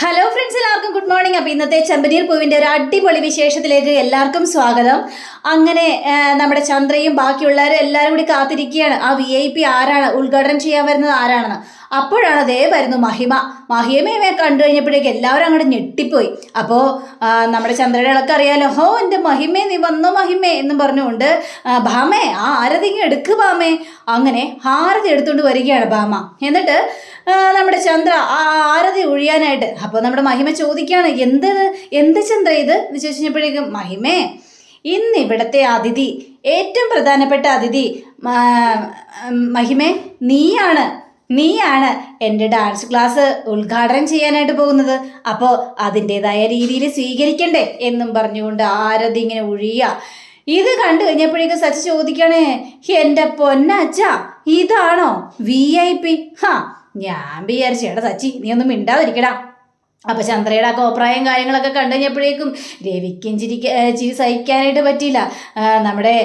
Hello friends എല്ലാവർക്കും good morning അപ്പോൾ ഇന്നത്തെ ചെമ്പനീർ പൂവിന്റെ ഒരു അടിപൊളി വിശേഷത്തിലേക്ക് എല്ലാവർക്കും സ്വാഗതം. അങ്ങനെ നമ്മുടെ ചന്ദ്രയും ബാക്കിയുള്ളവരും എല്ലാവരും കൂടി കാത്തിരിക്കുകയാണ്. ആ വി ഐ പി ആരാണ്? ഉദ്ഘാടനം ചെയ്യാൻ വരുന്നത് ആരാണെന്ന്? അപ്പോഴാണ് അതേ വരുന്നു മഹിമ. മഹിമയെ കണ്ടു കഴിഞ്ഞപ്പോഴേക്ക് എല്ലാവരും അങ്ങോട്ട് ഞെട്ടിപ്പോയി. അപ്പോൾ നമ്മുടെ ചന്ദ്രയുടെ ഇളക്കം അറിയാലോ. ഹോ എന്റെ മഹിമേ നീ വന്നോ മഹിമേ എന്നും പറഞ്ഞുകൊണ്ട് ഭാമേ ആ ആരതി എടുക്ക് ഭാമേ. അങ്ങനെ ആരതി എടുത്തുകൊണ്ട് വരികയാണ് ഭാമ. എന്നിട്ട് നമ്മുടെ ചന്ദ്ര ആരതി ഒഴിയാനായിട്ട്. അപ്പോൾ നമ്മുടെ മഹിമ ചോദിക്കുകയാണ് എന്ത് എന്ത് ചന്ദ്ര ഇത്? എന്ന് ചോദിച്ചപ്പോഴേക്കും മഹിമേ ഇന്ന് ഇവിടുത്തെ അതിഥി ഏറ്റവും പ്രധാനപ്പെട്ട അതിഥി മഹിമേ നീയാണ്. നീയാണ് എന്റെ ഡാൻസ് ക്ലാസ് ഉദ്ഘാടനം ചെയ്യാനായിട്ട് പോകുന്നത്. അപ്പോൾ അതിന്റെതായ രീതിയിൽ സ്വീകരിക്കണ്ടേ എന്നും പറഞ്ഞുകൊണ്ട് ആരതി ഇങ്ങനെ ഒഴിയുക. ഇത് കണ്ടു കഴിഞ്ഞപ്പോഴേക്കും സച്ചി ചോദിക്കണേ എന്റെ പൊന്നച്ച ഇതാണോ വി ഐ പി ഹാ ഞാൻ വിചാരിച്ചു എടാ സച്ചി നീ ഒന്നും മിണ്ടാതിരിക്കടാ. അപ്പൊ ചന്ദ്രയുടെ ആ കോപ്രായം കാര്യങ്ങളൊക്കെ കണ്ടു കഴിഞ്ഞപ്പോഴേക്കും രവിക്കും ചിരിക്ക ചിരി സഹിക്കാനായിട്ട് പറ്റിയില്ല. നമ്മുടെ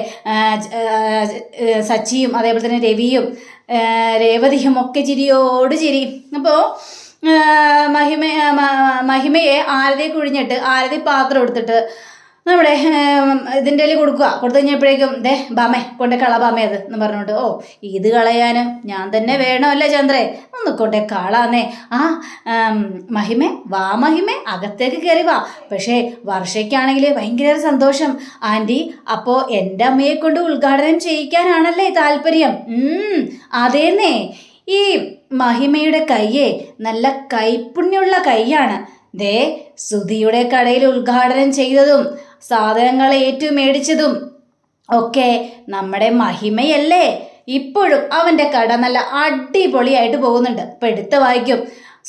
സച്ചിയും അതേപോലെ തന്നെ രവിയും രേവതിയും ഒക്കെ ചിരിയോട് ചിരി. അപ്പോൾ മഹിമ മഹിമയെ ആരതി കുഴിഞ്ഞിട്ട് ആരതി പാത്രം എടുത്തിട്ട് നമ്മുടെ ഇതിന്റെ കയ്യിൽ കൊടുക്കുക. കൊടുത്തു കഴിഞ്ഞപ്പോഴേക്കും ദേ ബാമേ കൊണ്ടേ കള ബാമേ അത് എന്ന് പറഞ്ഞോണ്ട് ഓ ഇത് കളയാനും ഞാൻ തന്നെ വേണമല്ലേ ചന്ദ്രേ? ഒന്ന് കൊണ്ടേ കളാന്നേ. ആ മഹിമേ വാ മഹിമേ അകത്തേക്ക് കയറി വാ. പക്ഷേ വർഷയ്ക്കാണെങ്കിൽ ഭയങ്കര സന്തോഷം. ആന്റി അപ്പോൾ എന്റെ അമ്മയെ കൊണ്ട് ഉദ്ഘാടനം ചെയ്യിക്കാനാണല്ലേ താല്പര്യം? അതേന്നേ. ഈ മഹിമയുടെ കയ്യേ നല്ല കൈപ്പുണ്യമുള്ള കൈയാണ്. ദേ സുധിയുടെ കടയിൽ ഉദ്ഘാടനം ചെയ്തതും സാധനങ്ങൾ ഏറ്റു മേടിച്ചതും ഒക്കെ നമ്മുടെ മഹിമയല്ലേ? ഇപ്പോഴും അവന്റെ കട നല്ല അടിപൊളിയായിട്ട് പോകുന്നുണ്ട്. ഇപ്പം എടുത്ത് വായിക്കും.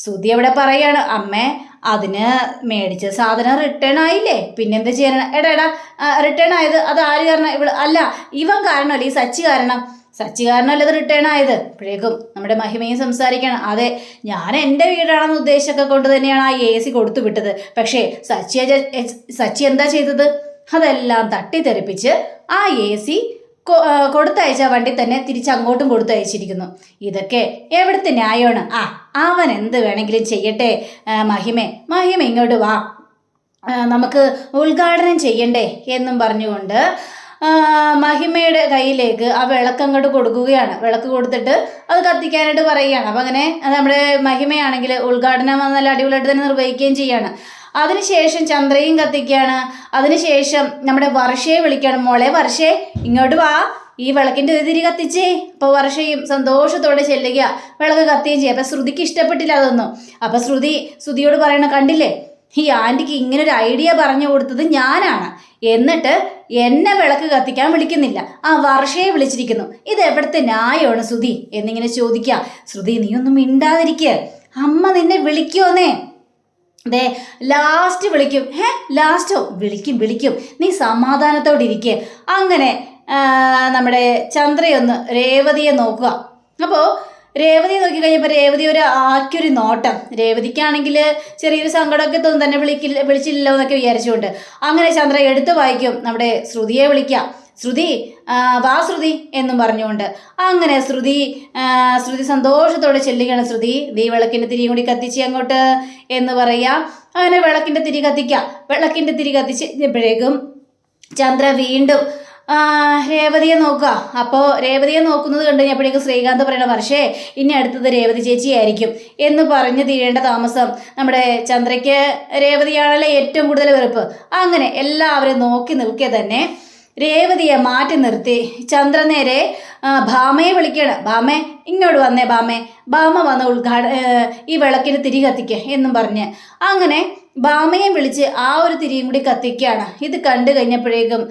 സുധി അവിടെ പറയാണ് അമ്മേ അതിന് മേടിച്ച സാധനം റിട്ടേൺ ആയില്ലേ? പിന്നെന്താ ചെയ്യാനാണ് എടാ എടാ റിട്ടേൺ ആയത് അത് ആര് കാരണം? ഇവൾ അല്ല ഇവൻ കാരണമല്ല ഈ സച്ചി കാരണം? സച്ചി കാരണമല്ല റിട്ടേൺ ആയത്? ഇപ്പോഴേക്കും നമ്മുടെ മഹിമയും സംസാരിക്കണം. അതെ ഞാൻ എന്റെ വീടാണെന്ന് ഉദ്ദേശമൊക്കെ കൊണ്ട് തന്നെയാണ് ആ എ സി കൊടുത്തു വിട്ടത്. പക്ഷേ സച്ചി സച്ചി എന്താ ചെയ്തത്? അതെല്ലാം തട്ടിത്തെറിപ്പിച്ച് ആ എ സി കൊടുത്തയച്ച വണ്ടി തന്നെ തിരിച്ചങ്ങോട്ടും കൊടുത്തയച്ചിരിക്കുന്നു. ഇതൊക്കെ എവിടുത്തെ ന്യായമാണ്? ആ അവൻ എന്ത് വേണമെങ്കിലും ചെയ്യട്ടെ മഹിമേ. മഹിമ ഇങ്ങോട്ട് വാ. നമുക്ക് ഉദ്ഘാടനം ചെയ്യണ്ടേ എന്നും പറഞ്ഞുകൊണ്ട് മഹിമയുടെ കയ്യിലേക്ക് ആ വിളക്ക് അങ്ങോട്ട് കൊടുക്കുകയാണ്. വിളക്ക് കൊടുത്തിട്ട് അത് കത്തിക്കാനായിട്ട് പറയുകയാണ്. അപ്പം അങ്ങനെ നമ്മുടെ മഹിമയാണെങ്കിൽ ഉദ്ഘാടനം നല്ല അടിപൊളിയായിട്ട് തന്നെ നിർവഹിക്കുകയും ചെയ്യാണ്. അതിനുശേഷം ചന്ദ്രയും കത്തിക്കുകയാണ്. അതിനുശേഷം നമ്മുടെ വർഷയെ വിളിക്കുകയാണ്. മോളെ വർഷേ ഇങ്ങോട്ട് വാ. ഈ വിളക്കിന്റെ ഒരു തിരി കത്തിച്ചേ. അപ്പോൾ വർഷയും സന്തോഷത്തോടെ ചെല്ലുക. വിളക്ക് കത്തുകയും ചെയ്യും. അപ്പം ശ്രുതിക്ക് ഇഷ്ടപ്പെട്ടില്ല അതൊന്നും. അപ്പം ശ്രുതി ശ്രുതിയോട് പറയണ കണ്ടില്ലേ? ഈ ആന്റിക്ക് ഇങ്ങനെ ഒരു ഐഡിയ പറഞ്ഞു കൊടുത്തത് ഞാനാണ്. എന്നിട്ട് എന്നെ വിളക്ക് കത്തിക്കാൻ വിളിക്കുന്നില്ല. ആ വർഷയെ വിളിച്ചിരിക്കുന്നു. ഇത് എവിടുത്തെ ന്യായമാണ് ശ്രുതി? എന്നിങ്ങനെ ചോദിക്കുക. ശ്രുതി നീ ഒന്നും മിണ്ടാതിരിക്കുക അമ്മ നിന്നെ വിളിക്കുമെന്നേ ദേ ലാസ്റ്റ് വിളിക്കും. ഹേ ലാസ്റ്റോ? വിളിക്കും വിളിക്കും. നീ സമാധാനത്തോടെ ഇരിക്കുക അങ്ങനെ നമ്മുടെ ചന്ദ്രയൊന്ന് രേവതിയെ നോക്കുക. അപ്പോൾ രേവതിയെ നോക്കി കഴിഞ്ഞപ്പോൾ രേവതി ഒരു ആക്കിയൊരു നോട്ടം. രേവതിക്കാണെങ്കിൽ ചെറിയൊരു സങ്കടമൊക്കെ തോന്നും തന്നെ വിളിക്കില്ല വിളിച്ചില്ലല്ലോ എന്നൊക്കെ വിചാരിച്ചുകൊണ്ട്. അങ്ങനെ ചന്ദ്ര എടുത്തു വായിക്കും. നമ്മുടെ ശ്രുതിയെ വിളിക്കാം. ശ്രുതി വാ ശ്രുതി എന്നും പറഞ്ഞുകൊണ്ട്. അങ്ങനെ ശ്രുതി ശ്രുതി സന്തോഷത്തോടെ ചെല്ലുകയാണ്. ശ്രുതി നീ വിളക്കിന്റെ തിരിയും കൂടി കത്തിച്ച് അങ്ങോട്ട് എന്ന് പറയാം. അങ്ങനെ വിളക്കിന്റെ തിരി കത്തിക്കാം. വിളക്കിന്റെ തിരി കത്തിച്ച് കഴിഞ്ഞപ്പോഴേക്കും ചന്ദ്ര വീണ്ടും രേവതിയെ നോക്കുക. അപ്പോൾ രേവതിയെ നോക്കുന്നത് കണ്ടു കഴിഞ്ഞപ്പോഴേക്കും ശ്രീകാന്ത് പറയണ പക്ഷേ ഇനി അടുത്തത് രേവതി ചേച്ചിയായിരിക്കും എന്ന് പറഞ്ഞ് തീരേണ്ട താമസം നമ്മുടെ ചന്ദ്രയ്ക്ക് രേവതിയാണല്ലേ ഏറ്റവും കൂടുതൽ വെറുപ്പ്. അങ്ങനെ എല്ലാവരും നോക്കി നിൽക്കെ തന്നെ രേവതിയെ മാറ്റി നിർത്തി. ചന്ദ്ര നേരെ ഭാമയെ വിളിക്കണം ഭാമേ ഇങ്ങോട്ട് വന്നേ ഭാമേ. ഭാമ വന്ന് ഉദ്ഘാട ഈ വിളക്കിന് തിരി കത്തിക്കുക എന്നും പറഞ്ഞ്. അങ്ങനെ ഭാമയെ വിളിച്ച് ആ ഒരു തിരിയും കൂടി കത്തിക്കുകയാണ്. ഇത് കണ്ടു കഴിഞ്ഞപ്പോഴേക്കും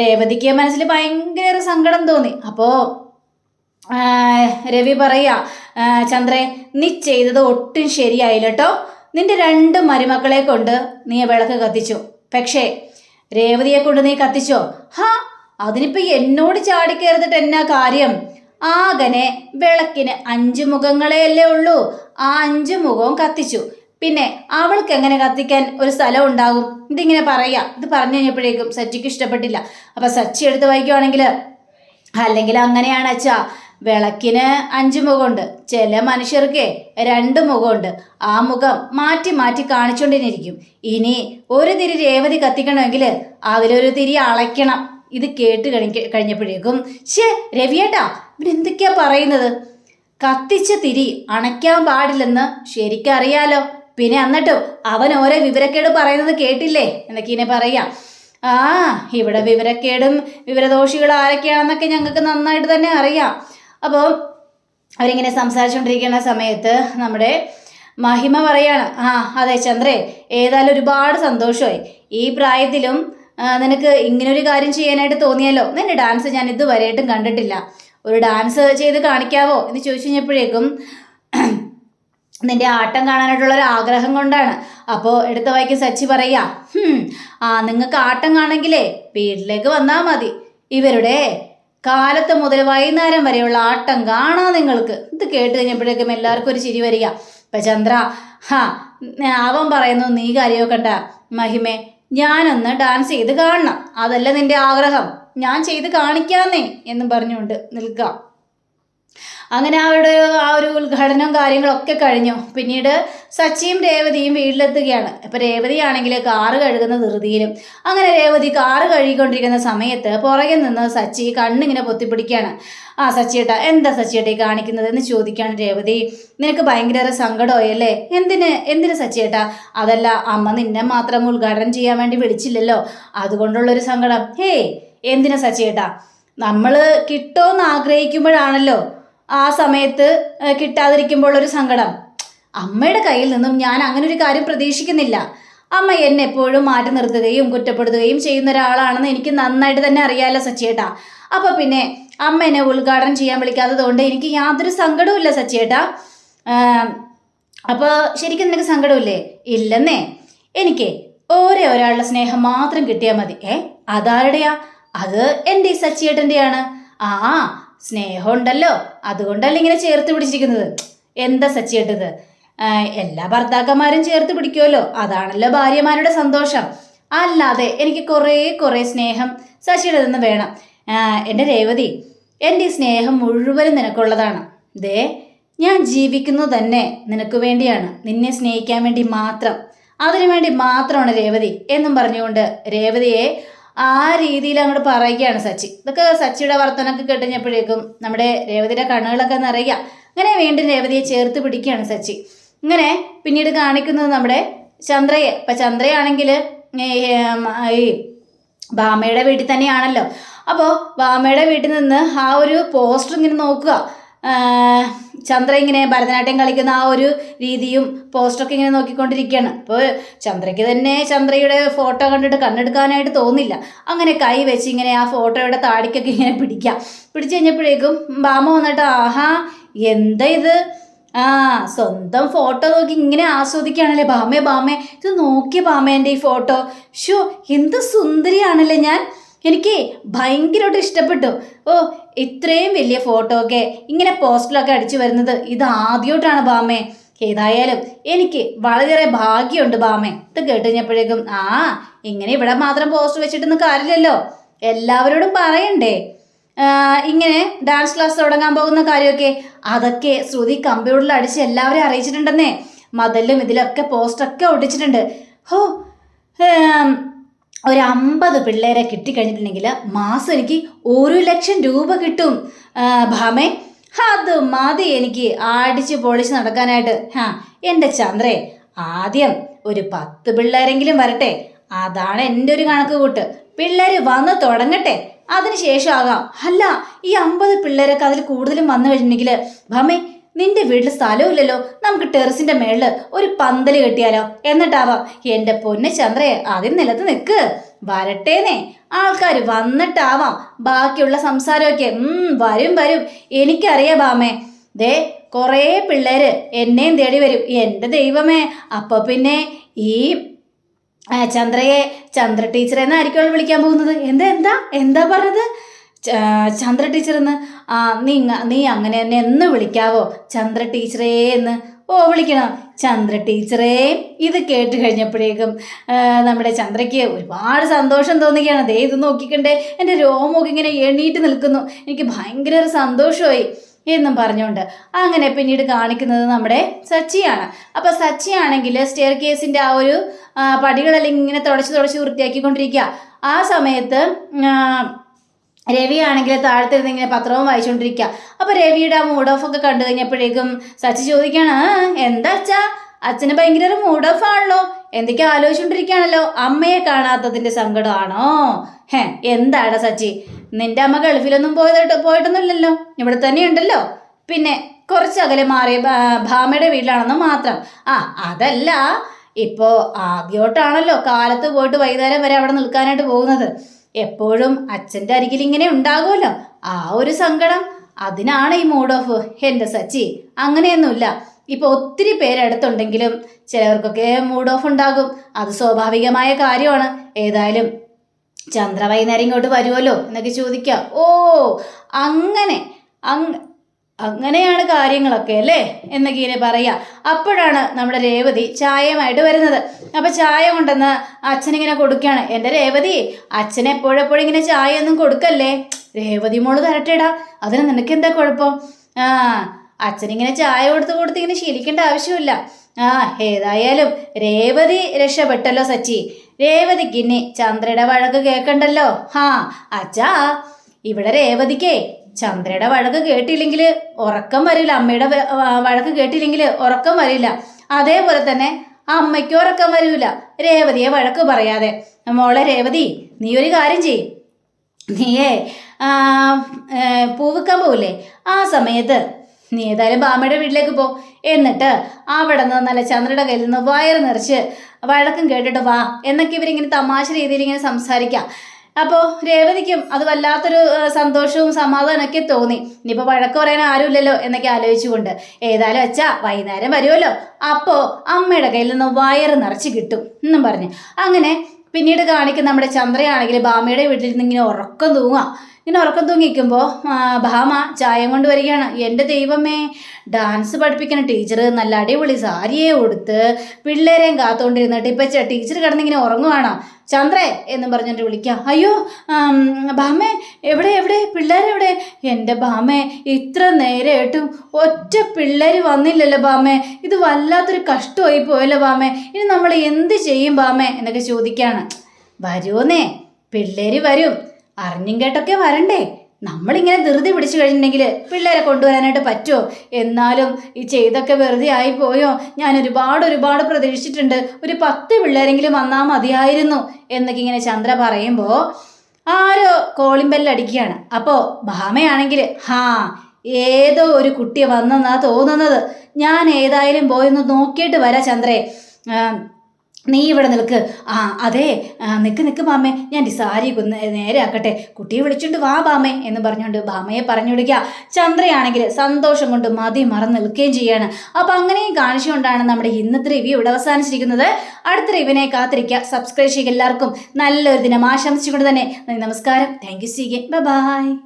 രേവതിക്ക് മനസ്സിൽ ഭയങ്കര സങ്കടം തോന്നി. അപ്പോ രവി പറയാ ചന്ദ്രെ നീ ചെയ്തത് ഒട്ടും ശരിയായില്ല കേട്ടോ നിന്റെ രണ്ട് മരുമക്കളെ കൊണ്ട് നീ വിളക്ക് കത്തിച്ചു. പക്ഷേ രേവതിയെ കൊണ്ട് നീ കത്തിച്ചോ? ഹാ അതിനിപ്പോ എന്നോട് ചാടിക്കയറുന്നിട്ട് എന്നാ കാര്യം? ആകനെ വിളക്കിന് അഞ്ചു മുഖങ്ങളെയല്ലേ ഉള്ളൂ. ആ അഞ്ചു മുഖവും കത്തിച്ചു. പിന്നെ അവൾക്ക് എങ്ങനെ കത്തിക്കാൻ ഒരു സ്ഥലം ഉണ്ടാകും? ഇതിങ്ങനെ പറയുക ഇത് പറഞ്ഞു കഴിഞ്ഞപ്പോഴേക്കും സച്ചിക്ക് ഇഷ്ടപ്പെട്ടില്ല. അപ്പൊ സച്ചി എടുത്ത് വായിക്കുവാണെങ്കിൽ അല്ലെങ്കിൽ അങ്ങനെയാണ് അച്ഛാ. വിളക്കിന് അഞ്ച് മുഖമുണ്ട്. ചില മനുഷ്യർക്ക് രണ്ട് മുഖമുണ്ട്. ആ മുഖം മാറ്റി മാറ്റി കാണിച്ചുകൊണ്ടിരിക്കും ഇനി ഒരു തിരി രേവതി കത്തിക്കണമെങ്കിൽ അതിലൊരു തിരി അളയ്ക്കണം. ഇത് കേട്ട് കഴി കഴിഞ്ഞപ്പോഴേക്കും ഷേ രവിയേട്ടാ ഇവിടെ എന്തൊക്കെയാ പറയുന്നത്? കത്തിച്ച തിരി അണയ്ക്കാൻ പാടില്ലെന്ന് ശരിക്കറിയാലോ. പിന്നെ എന്നിട്ടും അവൻ ഓരോ വിവരക്കേട് പറയുന്നത് കേട്ടില്ലേ? എന്നൊക്കെ ഇനി പറയാം. ആ ഇവിടെ വിവരക്കേടും വിവരദോഷികൾ ആരൊക്കെയാണെന്നൊക്കെ ഞങ്ങൾക്ക് നന്നായിട്ട് തന്നെ അറിയാം. അപ്പോൾ അവരിങ്ങനെ സംസാരിച്ചുകൊണ്ടിരിക്കുന്ന സമയത്ത് നമ്മുടെ മഹിമ പറയാണ് ആ അതെ ചന്ദ്രേ ഏതായാലും ഒരുപാട് സന്തോഷമായി. ഈ പ്രായത്തിലും നിനക്ക് ഇങ്ങനൊരു കാര്യം ചെയ്യാനായിട്ട് തോന്നിയാലോ? നിന്റെ ഡാൻസ് ഞാൻ ഇതുവരെയായിട്ടും കണ്ടിട്ടില്ല. ഒരു ഡാൻസ് ചെയ്ത് കാണിക്കാവോ? എന്ന് ചോദിച്ചു കഴിഞ്ഞപ്പോഴേക്കും നിന്റെ ആട്ടം കാണാനായിട്ടുള്ള ഒരു ആഗ്രഹം കൊണ്ടാണ്. അപ്പോൾ എടുത്ത വായിക്ക് സച്ചി പറയാ "ഹും, ആ നിങ്ങൾക്ക് ആട്ടം കാണെങ്കിലേ വീട്ടിലേക്ക് വന്നാൽ മതി. ഇവരുടെ കാലത്ത് മുതൽ വൈകുന്നേരം വരെയുള്ള ആട്ടം കാണാം നിങ്ങൾക്ക്. ഇത് കേട്ട് കഴിഞ്ഞപ്പോഴേക്കും എല്ലാവർക്കും ഒരു ചിരി വരിക. ഇപ്പം ചന്ദ്ര ഹാ അവൻ പറയുന്നു നീ കാര്യമൊക്കണ്ട മഹിമേ ഞാനൊന്ന് ഡാൻസ് ചെയ്ത് കാണണം. അതല്ല നിന്റെ ആഗ്രഹം. ഞാൻ ചെയ്ത് കാണിക്കാന്നേ എന്നും പറഞ്ഞുകൊണ്ട് നിൽക്കാം അങ്ങനെ അവരുടെ ആ ഒരു ഉദ്ഘാടനവും കാര്യങ്ങളൊക്കെ കഴിഞ്ഞു. പിന്നീട് സച്ചിയും രേവതിയും വീട്ടിലെത്തുകയാണ്. ഇപ്പം രേവതിയാണെങ്കിൽ കാറ് കഴുകുന്ന ധൃതിയിലും അങ്ങനെ രേവതി കാറ് കഴുകിക്കൊണ്ടിരിക്കുന്ന സമയത്ത് പുറകെ നിന്ന് സച്ചി കണ്ണിങ്ങനെ പൊത്തിപ്പിടിക്കുകയാണ്. ആ സച്ചിയേട്ടാ എന്താ സച്ചിയേട്ടാ കാണിക്കുന്നത്? എന്ന് ചോദിക്കുകയാണ് രേവതി. നിനക്ക് ഭയങ്കര സങ്കടമായി അല്ലേ? എന്തിന്? എന്തിന് സച്ചിയേട്ടാ? അതല്ല അമ്മ നിന്നെ മാത്രം ഉദ്ഘാടനം ചെയ്യാൻ വേണ്ടി വിളിച്ചില്ലല്ലോ. അതുകൊണ്ടുള്ളൊരു സങ്കടം. ഹേയ് എന്തിനാ സച്ചിയേട്ടാ? നമ്മൾ കിട്ടുമെന്ന് ആഗ്രഹിക്കുമ്പോഴാണല്ലോ. ആ സമയത്ത് കിട്ടാതിരിക്കുമ്പോൾ ഒരു സങ്കടം. അമ്മയുടെ കയ്യിൽ നിന്നും ഞാൻ അങ്ങനെ ഒരു കാര്യം പ്രതീക്ഷിക്കുന്നില്ല. അമ്മ എന്നെ എപ്പോഴും മാറ്റി നിർത്തുകയും കുറ്റപ്പെടുത്തുകയും ചെയ്യുന്ന ഒരാളാണെന്ന് എനിക്ക് നന്നായിട്ട് തന്നെ അറിയാമല്ലോ സച്ചിയേട്ടാ. അപ്പൊ പിന്നെ അമ്മ എന്നെ ഉദ്ഘാടനം ചെയ്യാൻ വിളിക്കാത്തത് കൊണ്ട് എനിക്ക് യാതൊരു സങ്കടവുമില്ല സച്ചിയേട്ടാ. അപ്പോൾ ശരിക്കും നിനക്ക് സങ്കടമില്ലേ? ഇല്ലെന്നേ. എനിക്ക് ഒരേ ഒരാളുടെ സ്നേഹം മാത്രം കിട്ടിയാൽ മതി. ഏ അതാരുടെയാ? അത് എന്റെ ഈ സച്ചിയേട്ടന്റെയാണ്. ആ സ്നേഹം ഉണ്ടല്ലോ അതുകൊണ്ടല്ല ഇങ്ങനെ ചേർത്ത് പിടിച്ചിരിക്കുന്നത്? എന്താ സച്ചിയേട്ടത്? എല്ലാ ഭർത്താക്കന്മാരും ചേർത്ത് പിടിക്കുമല്ലോ അതാണല്ലോ ഭാര്യമാരുടെ സന്തോഷം. അല്ലാതെ എനിക്ക് കുറേ കുറേ സ്നേഹം ശശിയുടെ നിന്ന് വേണം. എന്റെ രേവതി എന്റെ ഈ സ്നേഹം മുഴുവനും നിനക്കുള്ളതാണ്. ദേ ഞാൻ ജീവിക്കുന്നത് തന്നെ നിനക്ക് വേണ്ടിയാണ്. നിന്നെ സ്നേഹിക്കാൻ വേണ്ടി മാത്രം. അതിനു വേണ്ടി മാത്രമാണ് രേവതി എന്നും പറഞ്ഞുകൊണ്ട് രേവതിയെ ആ രീതിയിൽ അങ്ങോട്ട് പറയുകയാണ് സച്ചി. ഇതൊക്കെ സച്ചിയുടെ വർത്തനൊക്കെ കേട്ടുകഴിഞ്ഞപ്പോഴേക്കും നമ്മുടെ രേവതിയുടെ കണ്ണുകളൊക്കെ നിറയുക. അങ്ങനെ വീണ്ടും രേവതിയെ ചേർത്ത് പിടിക്കുകയാണ് സച്ചി. ഇങ്ങനെ പിന്നീട് കാണിക്കുന്നത് നമ്മുടെ ചന്ദ്രയെ. ഇപ്പം ചന്ദ്രയാണെങ്കിൽ ഈ ബാമയുടെ വീട്ടിൽ തന്നെയാണല്ലോ. അപ്പോൾ ബാമയുടെ വീട്ടിൽ നിന്ന് ആ ഒരു പോസ്റ്റർ ഇങ്ങനെ നോക്കുക. ചന്ദ്ര ഇങ്ങനെ ഭരതനാട്യം കളിക്കുന്ന ആ ഒരു രീതിയും പോസ്റ്ററൊക്കെ ഇങ്ങനെ നോക്കിക്കൊണ്ടിരിക്കുകയാണ്. അപ്പോൾ ചന്ദ്രയ്ക്ക് തന്നെ ചന്ദ്രയുടെ ഫോട്ടോ കണ്ടിട്ട് കണ്ണെടുക്കാനായിട്ട് തോന്നില്ല. അങ്ങനെ കൈ വെച്ച് ഇങ്ങനെ ആ ഫോട്ടോയുടെ താടിക്കൊക്കെ ഇങ്ങനെ പിടിക്കാം. പിടിച്ചു കഴിഞ്ഞപ്പോഴേക്കും ബാമ വന്നിട്ട് ആഹാ എന്താ ഇത്? ആ സ്വന്തം ഫോട്ടോ നോക്കി ഇങ്ങനെ ആസ്വദിക്കുകയാണല്ലേ ബാമേ ബാമേ. ഇത് നോക്കിയ ബാമേന്റെ ഈ ഫോട്ടോ ഷോ എന്ത് സുന്ദരിയാണല്ലേ ഞാൻ. എനിക്ക് ഭയങ്കരമായിട്ട് ഇഷ്ടപ്പെട്ടു. ഓ ഇത്രയും വലിയ ഫോട്ടോ ഒക്കെ ഇങ്ങനെ പോസ്റ്ററിലൊക്കെ അടിച്ചു വരുന്നത് ഇത് ആദ്യമായിട്ടാണ് ബാമേ. ഏതായാലും എനിക്ക് വളരെയേറെ ഭാഗ്യമുണ്ട് ബാമേ. ഇത് കേട്ട് കഴിഞ്ഞപ്പോഴേക്കും ആ ഇങ്ങനെ ഇവിടെ മാത്രം പോസ്റ്റർ വെച്ചിട്ടൊന്നും കാര്യമില്ലല്ലോ. എല്ലാവരോടും പറയണ്ടേ. ഇങ്ങനെ ഡാൻസ് ക്ലാസ് തുടങ്ങാൻ പോകുന്ന കാര്യമൊക്കെ അതൊക്കെ ശ്രുതി കമ്പ്യൂട്ടറിൽ അടിച്ച് എല്ലാവരെയും അറിയിച്ചിട്ടുണ്ടെന്നേ. മതിലും ഇതിലൊക്കെ പോസ്റ്ററൊക്കെ ഒട്ടിച്ചിട്ടുണ്ട്. ഹോ ഒരു അമ്പത് പിള്ളേരെ കിട്ടിക്കഴിഞ്ഞിട്ടുണ്ടെങ്കിൽ മാസം എനിക്ക് ഒരു ലക്ഷം രൂപ കിട്ടും. ഭാമേ അത് മതി എനിക്ക് ആടിച്ച് പൊളിച്ച് നടക്കാനായിട്ട്. ഹാ എന്റെ ചന്ദ്രേ ആദ്യം ഒരു പത്ത് പിള്ളേരെങ്കിലും വരട്ടെ. അതാണ് എന്റെ ഒരു കണക്ക് കൂട്ട്. പിള്ളേർ വന്ന് തുടങ്ങട്ടെ. അതിനുശേഷം ആകാം. അല്ല ഈ അമ്പത് പിള്ളേരൊക്കെ അതിൽ കൂടുതലും വന്നു കഴിഞ്ഞിട്ടുണ്ടെങ്കിൽ ഭാമേ നിന്റെ വീട്ടിൽ സ്ഥലമില്ലല്ലോ നമുക്ക് ടെറസിന്റെ മേളിൽ ഒരു പന്തൽ കെട്ടിയാലോ. എന്നിട്ടാവാം. എന്റെ പൊന്നെ ചന്ദ്രയെ ആദ്യം നിലത്ത് നിൽക്ക് വരട്ടേന്നേ. ആൾക്കാർ വന്നിട്ടാവാം. ബാക്കിയുള്ള സംസാരമൊക്കെ വരും വരും. എനിക്കറിയാം ബാമേ. ദേ കുറേ പിള്ളേര് എന്നെയും തേടി വരും. എന്റെ ദൈവമേ. അപ്പൊ പിന്നെ ഈ ചന്ദ്രയെ ചന്ദ്ര ടീച്ചർ എന്നായിരിക്കും അവൾ വിളിക്കാൻ പോകുന്നത്. എന്താ എന്താ എന്താ പറഞ്ഞത്? ചന്ദ്ര ടീച്ചർ എന്ന്? ആ നീ നീ അങ്ങനെ എന്നെ എന്ന് വിളിക്കാവോ? ചന്ദ്ര ടീച്ചറേ എന്ന്. ഓ വിളിക്കണം. ചന്ദ്ര ടീച്ചറേ ഇത് കേട്ട് കഴിഞ്ഞപ്പോഴേക്കും നമ്മുടെ ചന്ദ്രയ്ക്ക് ഒരുപാട് സന്തോഷം തോന്നുകയാണ്. ദേ ഇത് നോക്കിക്കണ്ടേ എന്റെ രോമമൊക്കെ ഇങ്ങനെ എണീറ്റ് നിൽക്കുന്നു. എനിക്ക് ഭയങ്കര സന്തോഷമായി എന്നും പറഞ്ഞുകൊണ്ട്. അങ്ങനെ പിന്നീട് കാണിക്കുന്നത് നമ്മുടെ സച്ചിയാണ്. അപ്പോൾ സച്ചിയാണെങ്കിൽ സ്റ്റെയർ കേസിന്റെ ആ ഒരു പടികളെല്ലാം ഇങ്ങനെ തുടച്ച് തുടച്ച് വൃത്തിയാക്കിക്കൊണ്ടിരിക്കുക. ആ സമയത്ത് ആ, രവി ആണെങ്കിൽ താഴത്തിരുന്ന് ഇങ്ങനെ പത്രവും വായിച്ചുകൊണ്ടിരിക്കുക അപ്പൊ രവിയുടെ ആ മൂഡ് ഓഫ് ഒക്കെ കണ്ടു കഴിഞ്ഞപ്പോഴേക്കും സച്ചി ചോദിക്കാണ് "ആ, എന്താ അച്ഛാ? അച്ഛന് ഭയങ്കര ഒരു മൂഡ് ഓഫ് ആണല്ലോ. എന്തൊക്കെ ആലോചിച്ചുകൊണ്ടിരിക്കുകയാണല്ലോ അമ്മയെ കാണാത്തതിന്റെ സങ്കടമാണോ? ഹേ എന്താടാ സച്ചി? നിന്റെ അമ്മ ഗൾഫിലൊന്നും പോയതായിട്ട് പോയിട്ടൊന്നുമില്ലല്ലോ. ഇവിടെ തന്നെ ഉണ്ടല്ലോ. പിന്നെ കുറച്ച് അകലെ മാറി ഭാമയുടെ വീട്ടിലാണെന്ന് മാത്രം. ആ അതല്ല ഇപ്പോ ആദ്യമായിട്ടാണല്ലോ കാലത്ത് പോയിട്ട് വൈകുന്നേരം വരെ അവിടെ നിൽക്കാനായിട്ട് പോകുന്നത്. എപ്പോഴും അച്ഛന്റെ അരികിൽ ഇങ്ങനെ ഉണ്ടാകുമല്ലോ? ആ ഒരു സങ്കടം. അതിനാണ് ഈ മൂഡ് ഓഫ് എന്റെ സച്ചി. അങ്ങനെയൊന്നുമില്ല. ഇപ്പോൾ ഒത്തിരി പേരടുത്തുണ്ടെങ്കിലും ചിലവർക്കൊക്കെ മൂഡ് ഓഫ് ഉണ്ടാകും. അത് സ്വാഭാവികമായ കാര്യമാണ്. ഏതായാലും ചന്ദ്ര വൈകുന്നേരം ഇങ്ങോട്ട് വരുമല്ലോ എന്നൊക്കെ ചോദിക്കാം. ഓ അങ്ങനെ അങ്ങ് അങ്ങനെയാണ് കാര്യങ്ങളൊക്കെ അല്ലേ? എന്നൊക്കെ പറയാ. അപ്പോഴാണ് നമ്മുടെ രേവതി ചായയുമായിട്ട് വരുന്നത്. അപ്പോൾ ചായ കൊണ്ടെന്ന് അച്ഛനിങ്ങനെ കൊടുക്കുകയാണ്. എന്റെ രേവതി അച്ഛൻ എപ്പോഴെപ്പോഴും ഇങ്ങനെ ചായ ഒന്നും കൊടുക്കല്ലേ? രേവതി മോൾ തരട്ടേടാ. അതിന് നിനക്ക് എന്താ കുഴപ്പം? ആ അച്ഛനിങ്ങനെ ചായ കൊടുത്ത് കൊടുത്ത് ഇങ്ങനെ ശീലിക്കേണ്ട ആവശ്യമില്ല. ആ ഏതായാലും രേവതി രക്ഷപ്പെട്ടല്ലോ സച്ചി. രേവതിക്ക് ഇനി ചന്ദ്രയുടെ വഴക്ക് കേൾക്കണ്ടല്ലോ. ഹാ അച്ഛാ ഇവിടെ രേവതിക്കേ ചന്ദ്രയുടെ വഴക്ക് കേട്ടില്ലെങ്കിൽ ഉറക്കം വരില്ല. അമ്മയുടെ വഴക്ക് കേട്ടില്ലെങ്കിൽ ഉറക്കം വരില്ല. അതേപോലെ തന്നെ അമ്മയ്ക്കും ഉറക്കം വരില്ല. രേവതിയെ വഴക്ക് പറയാതെ. മോളെ രേവതി നീ ഒരു കാര്യം ചെയ് നീയേ പൂവിക്കാൻ പോവില്ലേ? ആ സമയത്ത് നീ ഏതായാലും ബാമയുടെ വീട്ടിലേക്ക് പോ. എന്നിട്ട് അവിടെ നിന്ന് നല്ല ചന്ദ്രയുടെ കയ്യിൽ നിന്ന് വയറ് നിറച്ച് വഴക്കം കേട്ടിട്ട് വാ. എന്നൊക്കെ ഇവരിങ്ങനെ തമാശ രീതിയിൽ ഇങ്ങനെ സംസാരിക്കാം. അപ്പോൾ രേവതിക്കും അത് വല്ലാത്തൊരു സന്തോഷവും സമാധാനമൊക്കെ തോന്നി. ഇനിയിപ്പോൾ വഴക്ക് പറയാൻ ആരുമില്ലല്ലോ എന്നൊക്കെ ആലോചിച്ചുകൊണ്ട് ഏതായാലും അച്ഛാ വൈകുന്നേരം വരുമല്ലോ അപ്പോൾ അമ്മയുടെ കയ്യിൽ നിന്ന് വയറ് നിറച്ച് കിട്ടും എന്നും പറഞ്ഞു. അങ്ങനെ പിന്നീട് കാണിക്കുന്ന നമ്മുടെ ചന്ദ്രയാണെങ്കിൽ ബാമയുടെ വീട്ടിൽ നിന്ന് ഇങ്ങനെ ഉറക്കം തൂങ്ങുക. ഇങ്ങനെ ഉറക്കം തൂങ്ങിക്കുമ്പോൾ ഭാമ ചായം കൊണ്ട് വരികയാണ്. എന്റെ ദൈവമേ ഡാൻസ് പഠിപ്പിക്കുന്ന ടീച്ചർ നല്ല അടിപൊളി സാരിയെ കൊടുത്ത് പിള്ളേരെയും കാത്തുകൊണ്ടിരുന്നിട്ട് ഇപ്പം ടീച്ചർ കിടന്നിങ്ങനെ ഉറങ്ങുവാണോ? ചന്ദ്രേ എന്ന് പറഞ്ഞിട്ട് വിളിക്കാം. അയ്യോ ഭാമേ എവിടെ എവിടെ? പിള്ളേരെവിടെ എന്റെ ഭാമേ ഇത്ര നേരമായിട്ടും ഒറ്റ പിള്ളേർ വന്നില്ലല്ലോ ഭാമേ. ഇത് വല്ലാത്തൊരു കഷ്ടമായി പോയല്ലോ ഭാമേ. ഇനി നമ്മൾ എന്ത് ചെയ്യും ഭാമേ? എന്നൊക്കെ ചോദിക്കുകയാണ് വരുമോന്നേ പിള്ളേർ വരും. അറിഞ്ഞും കേട്ടൊക്കെ വരണ്ടേ? നമ്മളിങ്ങനെ ധൃതി പിടിച്ചു കഴിഞ്ഞിട്ടുണ്ടെങ്കിൽ പിള്ളേരെ കൊണ്ടുവരാനായിട്ട് പറ്റുമോ? എന്നാലും ഈ ചെയ്തൊക്കെ വെറുതെ ആയി പോയോ? ഞാൻ ഒരുപാട് ഒരുപാട് പ്രതീക്ഷിച്ചിട്ടുണ്ട്. ഒരു പത്ത് പിള്ളേരെങ്കിലും വന്നാൽ മതിയായിരുന്നു. എന്നൊക്കെ ഇങ്ങനെ ചന്ദ്ര പറയുമ്പോൾ ആരോ കോളിംഗ് ബെല്ലടിക്കുകയാണ് അപ്പോൾ ഭാമയാണെങ്കിൽ ഹാ ഏതോ ഒരു കുട്ടി വന്നെന്നാണ് തോന്നുന്നത്. ഞാൻ ഏതായാലും പോയൊന്ന് നോക്കിയിട്ട് വരാം ചന്ദ്രേ. നീ ഇവിടെ നിൽക്ക്. ആ അതെ നിൽക്ക് നിൽക്ക് ബാമേ ഞാൻ ഈ സാരി കുന്ന് നേരെ ആക്കട്ടെ കുട്ടിയെ വിളിച്ചുകൊണ്ട് വാ ബാമേ എന്ന് പറഞ്ഞുകൊണ്ട് ബാമയെ പറഞ്ഞു വിളിക്കുക. ചന്ദ്രയാണെങ്കിൽ സന്തോഷം കൊണ്ട് മതി മറന്ന് നിൽക്കുകയും ചെയ്യാണ്. അപ്പം അങ്ങനെയും കാണിച്ചുകൊണ്ടാണ് നമ്മുടെ ഇന്നത്തെ റിവ്യൂ ഇവിടെ അവസാനിച്ചിരിക്കുന്നത്. അടുത്ത റിവ്യൂവിനെ കാത്തിരിക്കുക. സബ്സ്ക്രൈബ് ചെയ്യുക എല്ലാവർക്കും. നല്ലൊരു ദിനം ആശംസിച്ചുകൊണ്ട് തന്നെ. നന്ദി, നമസ്കാരം. Thank you C by